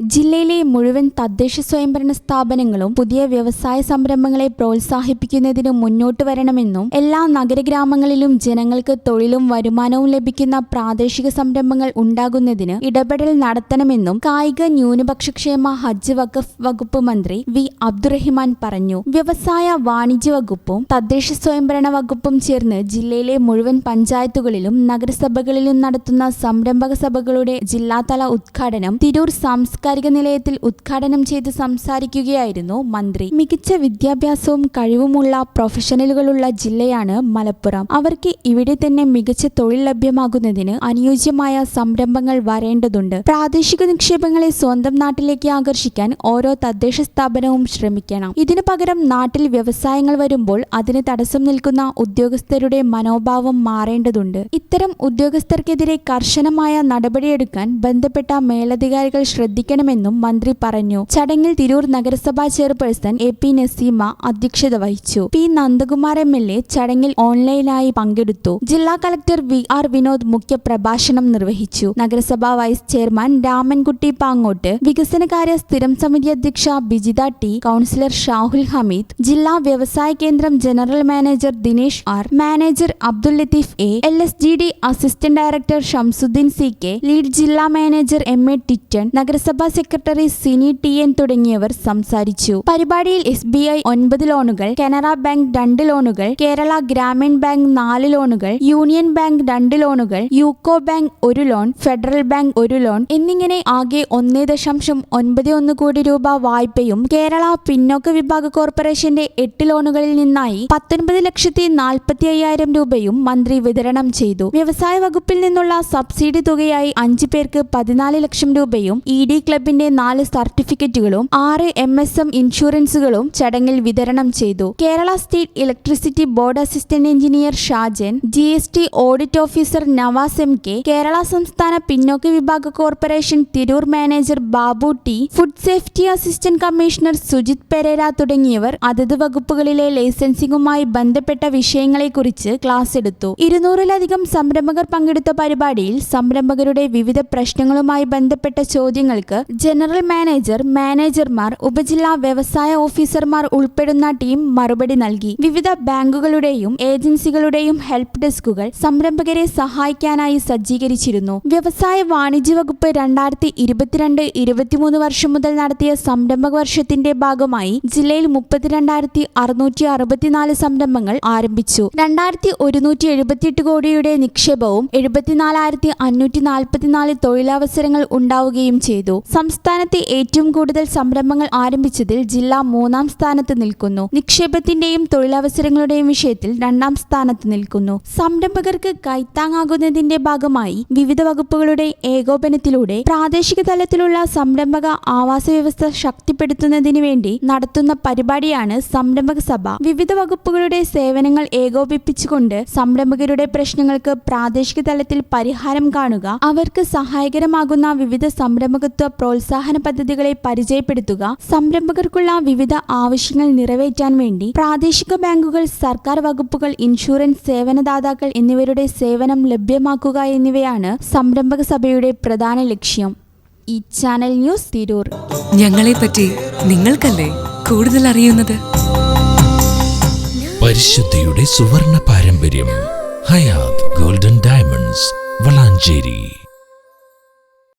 ജില്ലയിലെ മുഴുവൻ തദ്ദേശ സ്വയംഭരണ സ്ഥാപനങ്ങളും പുതിയ വ്യവസായ സംരംഭങ്ങളെ പ്രോത്സാഹിപ്പിക്കുന്നതിന് മുന്നോട്ട് വരണമെന്നും എല്ലാ നഗരഗ്രാമങ്ങളിലും ജനങ്ങൾക്ക് തൊഴിലും വരുമാനവും ലഭിക്കുന്ന പ്രാദേശിക സംരംഭങ്ങൾ ഉണ്ടാകുന്നതിന് ഇടപെടൽ നടത്തണമെന്നും കായിക ന്യൂനപക്ഷക്ഷേമ ഹജ്ജ് വഖഫ് വകുപ്പ് മന്ത്രി വി അബ്ദുറഹിമാൻ പറഞ്ഞു. വ്യവസായ വാണിജ്യ വകുപ്പും തദ്ദേശ സ്വയംഭരണ വകുപ്പും ചേർന്ന് ജില്ലയിലെ മുഴുവൻ പഞ്ചായത്തുകളിലും നഗരസഭകളിലും നടത്തുന്ന സംരംഭക സഭകളുടെ ജില്ലാതല ഉദ്ഘാടനം തിരൂർ സാംസ്കാരിക നിലയത്തിൽ ഉദ്ഘാടനം ചെയ്ത് സംസാരിക്കുകയായിരുന്നു മന്ത്രി. മികച്ച വിദ്യാഭ്യാസവും കഴിവുമുള്ള പ്രൊഫഷണലുകളുള്ള ജില്ലയാണ് മലപ്പുറം. അവർക്ക് ഇവിടെ തന്നെ മികച്ച തൊഴിൽ ലഭ്യമാകുന്നതിന് അനുയോജ്യമായ സംരംഭങ്ങൾ വരേണ്ടതുണ്ട്. പ്രാദേശിക നിക്ഷേപങ്ങളെ സ്വന്തം നാട്ടിലേക്ക് ആകർഷിക്കാൻ ഓരോ തദ്ദേശ സ്ഥാപനവും ശ്രമിക്കണം. ഇതിനു പകരം നാട്ടിൽ വ്യവസായങ്ങൾ വരുമ്പോൾ അതിന് തടസ്സം നിൽക്കുന്ന ഉദ്യോഗസ്ഥരുടെ മനോഭാവം മാറേണ്ടതുണ്ട്. ഇത്തരം ഉദ്യോഗസ്ഥർക്കെതിരെ കർശനമായ നടപടിയെടുക്കാൻ ബന്ധപ്പെട്ട മേലധികാരികൾ ശ്രദ്ധിക്കണമെന്നും മന്ത്രി പറഞ്ഞു. ചടങ്ങിൽ തിരൂർ നഗരസഭാ ചെയർപേഴ്സൺ എ പി നസീമ അധ്യക്ഷത വഹിച്ചു. P Nandakumar M L A ചടങ്ങിൽ ഓൺലൈനായി പങ്കെടുത്തു. ജില്ലാ കളക്ടർ വി ആർ വിനോദ് മുഖ്യ പ്രഭാഷണം നിർവഹിച്ചു. നഗരസഭാ വൈസ് ചെയർമാൻ രാമൻകുട്ടി പാങ്ങോട്ട് വികസനകാര്യ സ്ഥിരം സമിതി അധ്യക്ഷ ബിജിത ടി കൗൺസിലർ ഷാഹുൽ ഹമീദ് ജില്ലാ വ്യവസായ കേന്ദ്രം general manager Dinesh R manager Abdul Latheef A L S G D assistant director Shamsuddeen C K lead ജില്ലാ മാനേജർ എം എ ടിറ്റൺ നഗരസഭാ സെക്രട്ടറി സിനി ടി എൻ തുടങ്ങിയവർ സംസാരിച്ചു. പരിപാടിയിൽ എസ് ബി ഐ ഒൻപത് ലോണുകൾ കനറ ബാങ്ക് രണ്ട് ലോണുകൾ കേരള ഗ്രാമീൺ ബാങ്ക് നാല് ലോണുകൾ യൂണിയൻ ബാങ്ക് രണ്ട് ലോണുകൾ യൂക്കോ ബാങ്ക് ഒരു ലോൺ ഫെഡറൽ ബാങ്ക് ഒരു ലോൺ എന്നിങ്ങനെ ആകെ ഒന്നേ ദശാംശം ഒൻപത് ഒന്ന് കോടി രൂപ വായ്പയും കേരള പിന്നോക്ക വിഭാഗ കോർപ്പറേഷന്റെ എട്ട് ലോണുകളിൽ നിന്നായി പത്തൊൻപത് ലക്ഷത്തി നാൽപ്പത്തി അയ്യായിരം രൂപയും മന്ത്രി വിതരണം ചെയ്തു. വ്യവസായ വകുപ്പിൽ നിന്നുള്ള സബ്സിഡി തുകയായി അഞ്ചു പേർക്ക് പതിനാല് ലക്ഷം രൂപയും ഇ ഡി ക്ലബിന്റെ നാല് സർട്ടിഫിക്കറ്റുകളും ആറ് എം എസ് എം ഇൻഷുറൻസുകളും ചടങ്ങിൽ വിതരണം ചെയ്തു. Kerala state electricity board assistant engineer Shajan G S T audit officer Navas M K Kerala സംസ്ഥാന പിന്നോക്ക വിഭാഗ corporation Tirur manager Babu T food safety assistant commissioner Sujith Perera തുടങ്ങിയവർ അതത് വകുപ്പുകളിലെ ലൈസൻസിംഗുമായി ബന്ധപ്പെട്ട വിഷയങ്ങളെക്കുറിച്ച് ക്ലാസ് എടുത്തു. ഇരുന്നൂറിലധികം സംരംഭകർ പങ്കെടുത്ത പരിപാടിയിൽ സംരംഭകരുടെ വിവിധ പ്രശ്നങ്ങളുമായി ബന്ധപ്പെട്ട ചോദ്യങ്ങൾക്ക് ജനറൽ മാനേജർ മാനേജർമാർ ഉപജില്ലാ വ്യവസായ ഓഫീസർമാർ ഉൾപ്പെടുന്ന ടീം മറുപടി നൽകി. വിവിധ ബാങ്കുകളുടെയും ഏജൻസികളുടെയും ഹെൽപ്പ് ഡെസ്കുകൾ സംരംഭകരെ സഹായിക്കാനായി സജ്ജീകരിച്ചിരുന്നു. വ്യവസായ വാണിജ്യ വകുപ്പ് രണ്ടായിരത്തി ഇരുപത്തിരണ്ട് ഇരുപത്തിമൂന്ന് വർഷം മുതൽ നടത്തിയ സംരംഭക വർഷത്തിന്റെ ഭാഗമായി ജില്ലയിൽ മുപ്പത്തിരണ്ടായിരത്തി അറുന്നൂറ്റി അറുപത്തിനാല് സംരംഭങ്ങൾ ആരംഭിച്ചു. രണ്ടായിരത്തി ഒരുന്നൂറ്റി എഴുപത്തിയെട്ട് കോടിയുടെ നിക്ഷേപവും എഴുപത്തിനാലായിരത്തി അഞ്ഞൂറ്റി നാൽപ്പത്തിനാല് തൊഴിലവസരങ്ങൾ ഉണ്ടാവുകയും ചെയ്തു. സംസ്ഥാനത്തെ ഏറ്റവും കൂടുതൽ സംരംഭങ്ങൾ ആരംഭിച്ചതിൽ ജില്ല മൂന്നാം സ്ഥാനത്ത് നിൽക്കുന്നു. നിക്ഷേപത്തിന്റെയും തൊഴിലവസരങ്ങളുടെയും വിഷയത്തിൽ രണ്ടാം സ്ഥാനത്ത് നിൽക്കുന്നു. സംരംഭകർക്ക് കൈത്താങ്ങാകുന്നതിന്റെ ഭാഗമായി വിവിധ വകുപ്പുകളുടെ ഏകോപനത്തിലൂടെ പ്രാദേശിക തലത്തിലുള്ള സംരംഭക ആവാസ വ്യവസ്ഥ ശക്തിപ്പെടുത്തുന്നതിന് വേണ്ടി നടത്തുന്ന പരിപാടിയാണ് സംരംഭക സഭ. വിവിധ വകുപ്പുകളുടെ സേവനങ്ങൾ ഏകോപിപ്പിച്ചുകൊണ്ട് സംരംഭകരുടെ പ്രശ്നങ്ങൾക്ക് പ്രാദേശിക തലത്തിൽ പരിഹാരം കാണുക അവർക്ക് സഹായകരമാകുന്ന വിവിധ സംരംഭകത്വ പ്രോത്സാഹന പദ്ധതികളെ പരിചയപ്പെടുത്തുക സംരംഭകർക്കുള്ള വിവിധ ആവശ്യങ്ങൾ നിറവേറ്റാൻ വേണ്ടി പ്രാദേശിക ബാങ്കുകൾ സർക്കാർ വകുപ്പുകൾ ഇൻഷുറൻസ് സേവനദാതാക്കൾ എന്നിവരുടെ സേവനം ലഭ്യമാക്കുക എന്നിവയാണ് സംരംഭക സഭയുടെ പ്രധാന ലക്ഷ്യം. ഈ ചാനൽ ന്യൂസ് തിരൂർ. ഞങ്ങളെപ്പറ്റി നിങ്ങൾക്കല്ലേ കൂടുതൽ അറിയുന്നത്? പരിശുദ്ധിയുടെ സുവർണ പാരമ്പര്യം ഹയാത് ഗോൾഡൻ ഡയമണ്ട്സ് വളാഞ്ചേരി.